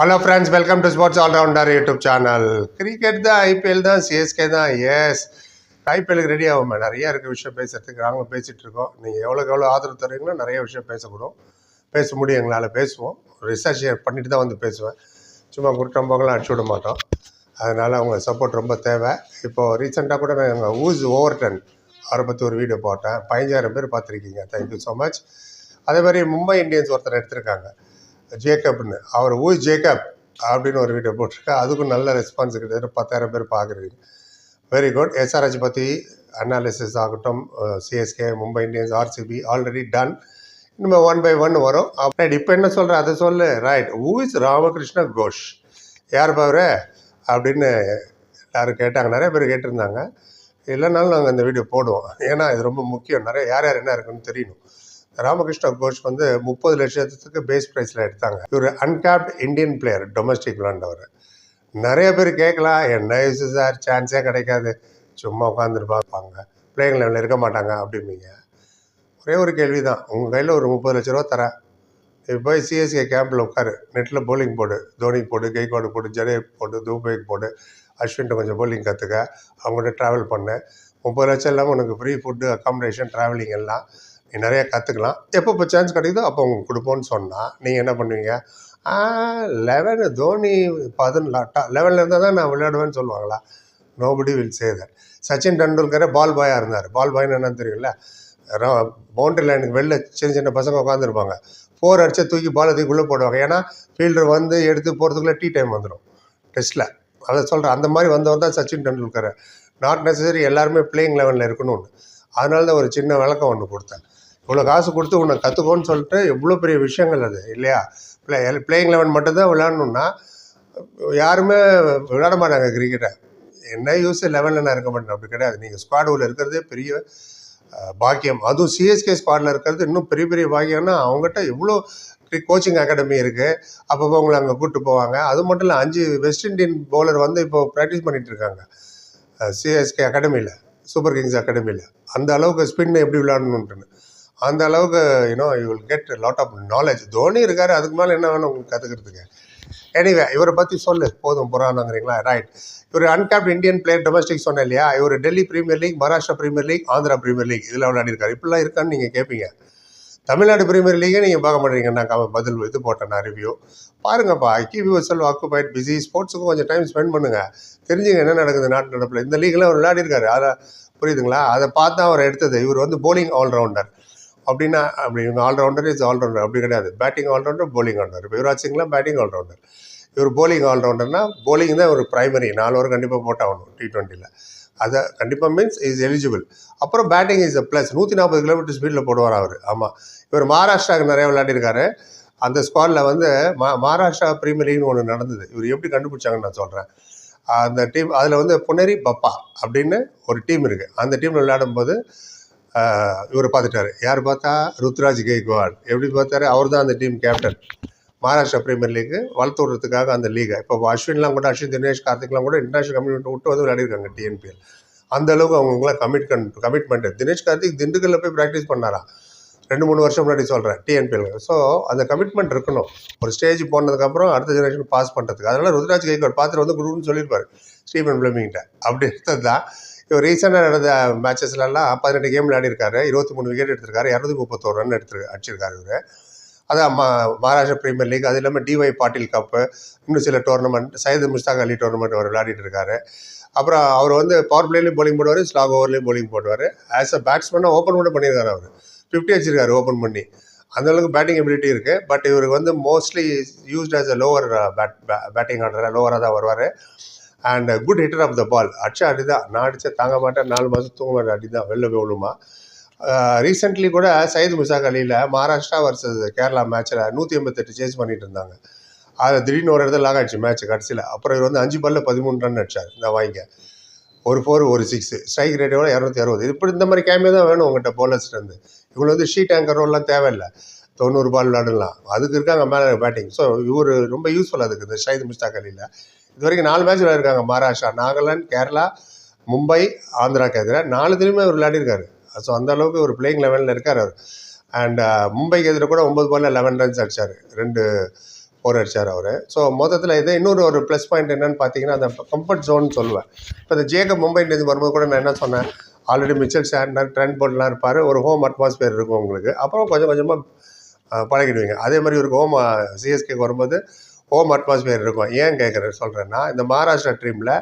Hello friends welcome to sports allrounder YouTube channel cricket தான் IPL தான் CSK தான் yes ஐபிஎலுக்கு ரெடி ஆகுமே நிறைய இருக்க விஷயம் பேசுறதுக்கு. நாங்களும் பேசிகிட்டு இருக்கோம். நீங்கள் எவ்வளோக்கு எவ்வளோ ஆதரவு தருவீங்களோ நிறைய விஷயம் பேசக்கூடும். பேச முடியும் எங்களால் பேசுவோம். ரிசர்ச் பண்ணிட்டு தான் வந்து பேசுவேன். சும்மா குருட்டம் போகலாம் அடிச்சு விட மாட்டோம். அதனால் அவங்க சப்போர்ட் ரொம்ப தேவை. இப்போது ரீசெண்டாக கூட நான் எங்கள் ஊஸ் ஓவர்டன் அவரை பற்றி ஒரு வீடியோ போட்டேன். பதினஞ்சாயிரம் பேர் பார்த்துருக்கீங்க. தேங்க்யூ ஸோ மச் அதே மாதிரி மும்பை இந்தியன்ஸ் ஒருத்தர் எடுத்திருக்காங்க. ஜேக்கப்னு அவர் ஊய் ஜேக்கப் அப்படின்னு ஒரு வீடியோ போட்டிருக்கா. அதுக்கும் நல்ல ரெஸ்பான்ஸ் கிட்டத்தட்ட பத்தாயிரம் பேர் பார்க்குறீங்க. வெரி குட் எஸ்ஆர்ஹெச் பற்றி அனாலிசிஸ் ஆகட்டும். CSK Mumbai Indians RCB already done இனிமேல் ஒன் பை ஒன் வரும். ரைட் இப்போ என்ன சொல்கிற அதை சொல்லு. Right who is Ramakrishna Ghosh யார் பாரு அப்படின்னு எல்லாரும் கேட்டாங்க. நிறைய பேர் கேட்டிருந்தாங்க. இல்லைனாலும் நாங்கள் இந்த வீடியோ போடுவோம். ஏன்னா இது ரொம்ப முக்கியம். நிறைய யார் யார் என்ன இருக்குன்னு தெரியணும். ராமகிருஷ்ண கோஷ் வந்து முப்பது லட்சத்துக்கு பேஸ் ப்ரைஸில் எடுத்தாங்க. இவர் அன்டாப்ட் இந்தியன் பிளேயர் டொமஸ்டிக் விளாண்டவர் நிறைய பேர் கேட்கலாம் என்ன யூஸ் சார் சான்ஸே கிடைக்காது. சும்மா உட்காந்துருப்பாங்க பிளேயிங் லெவலில் இருக்க மாட்டாங்க அப்படிம்பீங்க. ஒரே ஒரு கேள்வி தான் உங்கள் கையில் ஒரு முப்பது லட்ச ரூபா தரேன். இப்போ போய் சிஎஸ்கே கேம்பில் உட்காரு. நெட்டில் போலிங் போடு. தோனிக்கு போடு கெய்கோடு போடு ஜடே போடு தூபைக்கு போடு. அஸ்வின்ட்டு கொஞ்சம் போலிங் கற்றுக்க அவங்கள்ட்ட ட்ராவல் பண்ணு. முப்பது லட்சம் இல்லாமல் உனக்கு ஃப்ரீ ஃபுட்டு அக்காமடேஷன் ட்ராவலிங் எல்லாம் நிறைய கற்றுக்கலாம் எப்போ இப்போ சான்ஸ் கிடைக்குதோ அப்போ உங்களுக்கு கொடுப்போன்னு சொன்னால் நீங்கள் என்ன பண்ணுவீங்க? லெவனு தோனி பதினெட்டு லெவனில் இருந்தால் தான் நான் விளையாடுவேன்னு சொல்லுவாங்களா? Nobody will say that Sachin டெண்டுல்கரே ball பாயாக இருந்தார். பால் பாய்னு என்னன்னு தெரியல பவுண்டரி லைனுக்கு வெளில சின்ன சின்ன பசங்க உட்காந்துருப்பாங்க ஃபோர் அடிச்சா தூக்கி பால் தூக்கி உள்ளே போடுவாங்க. ஏன்னா ஃபீல்டர் வந்து எடுத்து போகிறதுக்குள்ளே டீ டைம் வந்துடும் டெஸ்ட்டில் அதை சொல்கிறேன் அந்த மாதிரி வந்தவன் தான் சச்சின் டெண்டுல்கர். நாட் நெசசரி எல்லாருமே பிளேயிங் லெவலில் இருக்கணும்னு. அதனால தான் ஒரு சின்ன விளக்கம் ஒன்று கொடுத்தேன். இவ்வளோ காசு கொடுத்து உன்னை கற்றுக்கோன்னு சொல்லிட்டு எவ்வளோ பெரிய விஷயங்கள் அது இல்லையா? பிளே பிளேயிங் லெவன் மட்டும்தான் விளையாடணுன்னா யாருமே விளையாட மாட்டாங்க கிரிக்கெட்டை என்ன யூஸ் லெவனில் நான் இருக்க மாட்டேன் அப்படி கிடையாது. நீங்கள் ஸ்குவாட் உள்ள இருக்கிறதே பெரிய பாக்கியம். அதுவும் சிஎஸ்கே ஸ்குவாடில் இருக்கிறது இன்னும் பெரிய பெரிய பாக்கியம்னா அவங்ககிட்ட எவ்வளோ கோச்சிங் அகாடமி இருக்குது அப்பப்போ உங்களை அங்கே கூப்பிட்டு போவாங்க. அது மட்டும் இல்லை அஞ்சு வெஸ்ட் இண்டியன் பவுலர் வந்து இப்போ ப்ராக்டிஸ் பண்ணிகிட்டு இருக்காங்க சிஎஸ்கே அகாடமியில் சூப்பர் கிங்ஸ் அகாடமியில் அந்த அளவுக்கு ஸ்பின் எப்படி விளையாடணுன்ட்டுன்னு அந்த அளவுக்கு you know you will get lot of knowledge Dhoni இருக்காரு அதுக்கு மேலே என்ன வேணும் உங்களுக்கு கற்றுக்கிறதுக்கு எனிவே இவரை பற்றி சொல்லு. போதும் புறானுங்கிறீங்களா? ரைட் இவர் அன்கேப்ட் இந்தியன் பிளேயர் டொமஸ்டிக் சொன்னேன் இல்லையா? இவர் Delhi Premier League Maharashtra Premier League Andhra Premier League இதில் விளையாடிருக்காரு இப்படிலாம் இருக்கான்னு நீங்கள் கேட்பீங்க தமிழ்நாடு பிரீமியர் லீகே நீங்கள் பார்க்க மாட்டீங்க நான் பதில் இது போட்டேன் நான் ரிவ்யூ பாருங்கப்பா keep you self occupied busy ஸ்போர்ட்ஸுக்கும் கொஞ்சம் டைம் ஸ்பெண்ட் பண்ணுங்க. தெரிஞ்சுங்க என்ன நடக்குது நாட்டு நடப்பில். இந்த லீக்லாம் அவர் விளையாடிருக்காரு அதை புரியுதுங்களா? அதை பார்த்து தான் அவர் எடுத்தது. இவர் வந்து போலிங் ஆல்ரவுண்டர் அப்படின்னா அப்படி இவங்க ஆல்ரவுண்டர் இஸ் ஆல்ரவுண்டர் அப்படி கிடையாது. பேட்டிங் ஆல்ரவுண்டர் போலிங் ஆல்ரவுண்டர் இப்போ யுவராஜ் சிங்லாம் பேட்டிங் ஆல்ரவுண்டர் இவர் போலிங் ஆல்ரவுண்டர்னா போலிங் தான் ஒரு ப்ரைமரி நாலு ஓவர் கண்டிப்பாக போட்டாகணும் டி டுவெண்ட்டியில் அதை கண்டிப்பாக மீன்ஸ் இஸ் எலிஜிபிள் அப்புறம் பேட்டிங் இஸ் அ ப்ளஸ் நூற்றி நாற்பது கிலோமீட்டர் ஸ்பீடில் போடுவார் அவர். ஆமாம் இவர் மகாராஷ்டிராவுக்கு நிறைய விளையாடிருக்காரு. அந்த ஸ்குவாடில் வந்து மா மகாராஷ்டிரா பிரீமியர் லீக்னு ஒன்று நடந்தது. இவர் எப்படி கண்டுபிடிச்சாங்கன்னு நான் சொல்கிறேன் அந்த டீம் அதில் வந்து புனரி பப்பா அப்படின்னு ஒரு டீம் இருக்குது அந்த டீமில் விளையாடும்போது இவர் பார்த்துட்டாரு. யார் பார்த்தா? ருத்ராஜ் கெய்க்வாட். எப்படி பார்த்தாரு? அவர் தான் அந்த டீம் கேப்டன் மகாராஷ்டிரா பிரீமியர் லீக்கு வளர்த்து விடுறதுக்காக அந்த லீகை இப்போ அஸ்வின்லாம் கூட அஸ்வின் தினேஷ் கார்த்திக்லாம் கூட இன்டர்நேஷனல் கம்யூனிட்டி விட்டு வந்து விளையாடிருக்காங்க டிஎன்பிஎல் அந்த அளவுக்கு அவங்களுக்குலாம் கமிட் கமிட்மெண்ட் தினேஷ் கார்த்திக் திண்டுக்கல்ல போய் ப்ராக்டிஸ் பண்ணாரா? ரெண்டு மூணு வருஷம் முன்னாடி சொல்கிறேன் டிஎன்பிஎல் ஸோ அந்த கமிட்மெண்ட் இருக்கணும். ஒரு ஸ்டேஜ் போனதுக்கப்புறம் அடுத்த ஜெனரேஷன் பாஸ் பண்ணுறதுக்கு அதனால் ருத்ராஜ் கைக்வாட் பார்த்துட்டு வந்து குருன்னு சொல்லியிருப்பார் ஸ்டீவன் பிளமிங்கிட்ட. அப்படி எடுத்தது தான் இப்போ ரீசெண்டாக நடந்த மேட்சஸ்லலாம் பதினெட்டு கேம் விளையாடிருக்காரு. இருபத்தி மூணு விக்கெட் எடுத்திருக்காரு. இரநூத்தி முப்பத்தோரு ரன் எடுத்து அடிச்சிருக்காரு இவர். அதான் மா மகாராஷ்டிரா பிரீமியர் லீக் அது இல்லாமல் டிஒய் பாட்டில் கப்பு இன்னும் சில டோர்னமெண்ட் சையது முஸ்தாக் அலி டோர்னமெண்ட் அவர் விளையாடிட்டு இருக்காரு அப்புறம் அவர் வந்து பவர் பிளேலையும் போலிங் போடுவார் ஸ்லாக் ஓவர்லேயும் போலிங் போடுவார். ஆஸ் அ பேட்ஸ்மேனாக ஓப்பன் கூட பண்ணியிருக்காரு அவர். ஃபிஃப்டி அடிச்சிருக்காரு ஓப்பன் பண்ணி. அந்த அளவுக்கு பேட்டிங் எபிலிட்டி இருக்குது பட் இவருக்கு வந்து mostly used as a lower bat batting ஆடுற லோவராக தான் வருவார். And good hitter of the ball அடிச்சா அடி தான் நான் அடித்தா தாங்க மாட்டேன். நாலு மாதம் தூங்க மாட்டேன் அடி தான் வெளில போய் விழுமா. ரீசெண்ட்லி கூட சயித் முசாக் அலியில் மகாராஷ்டிரா வர்சஸ் கேரளா மேட்ச்சில் நூற்றி எண்பத்தெட்டு சேஸ் பண்ணிட்டு இருந்தாங்க. அதில் திடீர்னு ஒரு இடத்துல லாக் ஆயிடுச்சு மேட்ச் கடைசியில். அப்புறம் இவர் வந்து அஞ்சு பாலில் பதிமூணு ரன் அடிச்சார். இந்த வாங்கிங்க ஒரு ஃபோர் ஒரு சிக்ஸ் ஸ்ட்ரைக் ரேட்டோட இரநூத்தி அறுபது. இப்படி இந்த மாதிரி கேமே தான் வேணும் உங்கள்கிட்ட போலர்ஸ்லேருந்து இவங்க வந்து ஷீட் ஆங்கர் ரோல்லாம் தேவையில்லை. தொண்ணூறு பால் விளாடலாம் அதுக்கு இருக்காங்க மேலே பேட்டிங் ஸோ இவர் ரொம்ப யூஸ்ஃபுல் அதுக்கு இந்த ஷைத் முஸ்தாக் அலியில். இது வரைக்கும் நாலு மேட்ச் விளையாடிருக்காங்க. மகாராஷ்டிரா நாகாலாந்து கேரளா மும்பை ஆந்திராக்கு எதிராக நாலுத்துலேயுமே அவர் விளையாடிருக்காரு. ஸோ அந்த அளவுக்கு ஒரு பிளேயிங் லெவலில் இருக்கார் அவர். அண்ட் uh, மும்பைக்கு எதிராக கூட ஒம்பது பாலில் லெவன் ரன்ஸ் அடிச்சார். ரெண்டு ஃபோர் அடிச்சார் அவர். ஸோ மொத்தத்தில் இது இன்னொரு ஒரு ப்ளஸ் பாயிண்ட் என்னன்னு பார்த்தீங்கன்னா அந்த கம்ஃபர்ட் ஜோன் சொல்லுவேன். இப்போ இந்த ஜேகப் மும்பை இந்தியன்ஸ் வரும்போது கூட நான் என்ன சொன்னேன்? ஆல்ரெடி மிச்சல் சாண்டர் ட்ரெண்ட் போர்ட்லாம் இருப்பார். ஒரு ஹோம் அட்மாஸ்பியர் இருக்கும் உங்களுக்கு. அப்புறம் கொஞ்சம் கொஞ்சமாக uh, பழகிடுவீங்க. அதே மாதிரி ஒரு ஹோம் சிஎஸ்கேக்கு uh, வரும்போது ஹோம் அட்மாஸ்பியர் இருக்கும். ஏன் கேட்குறேன் சொல்கிறேன்னா இந்த மகாராஷ்டிரா டீமில்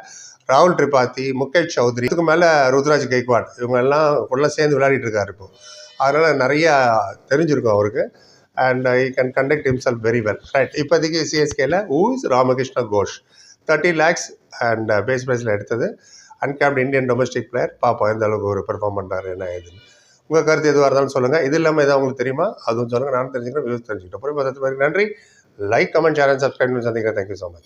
ராகுல் திரிபாதி முகேஷ் சௌத்ரி இதுக்கு மேலே ருத்ராஜ் கெய்க்வாட் இவங்க எல்லாம் உள்ள சேர்ந்து விளையாடிட்டு இருக்காரு இப்போ. அதனால் நிறையா தெரிஞ்சிருக்கும் அவருக்கு. And I can conduct himself very well right இப்போதைக்கு சிஎஸ்கேல who's Ramakrishna Ghosh thirty lakhs and base பிரைஸில் எடுத்தது. அன்கேப்ட் இந்தியன் டொமஸ்டிக் பிளேயர் பார்ப்போம் எந்த அளவுக்கு ஒரு பெர்ஃபார்ம் பண்ணுறாரு என்ன ஏதுன்னு. உங்கள் கருத்து எதுவாக இருந்தாலும் சொல்லுங்கள் இது இல்லாமல் எதாவது உங்களுக்கு தெரியுமா? அதுவும் சொல்லுங்கள் நானும் தெரிஞ்சுக்கிறேன் வியூஸ் தெரிஞ்சுக்கிட்டேன் அப்புறம் நன்றி. லைக் கமெண்ட் சேனல் சப்ஸ்கிரைப் பண்ணி சந்திக்கிறேன் தேங்க்யூ ஸோ மச்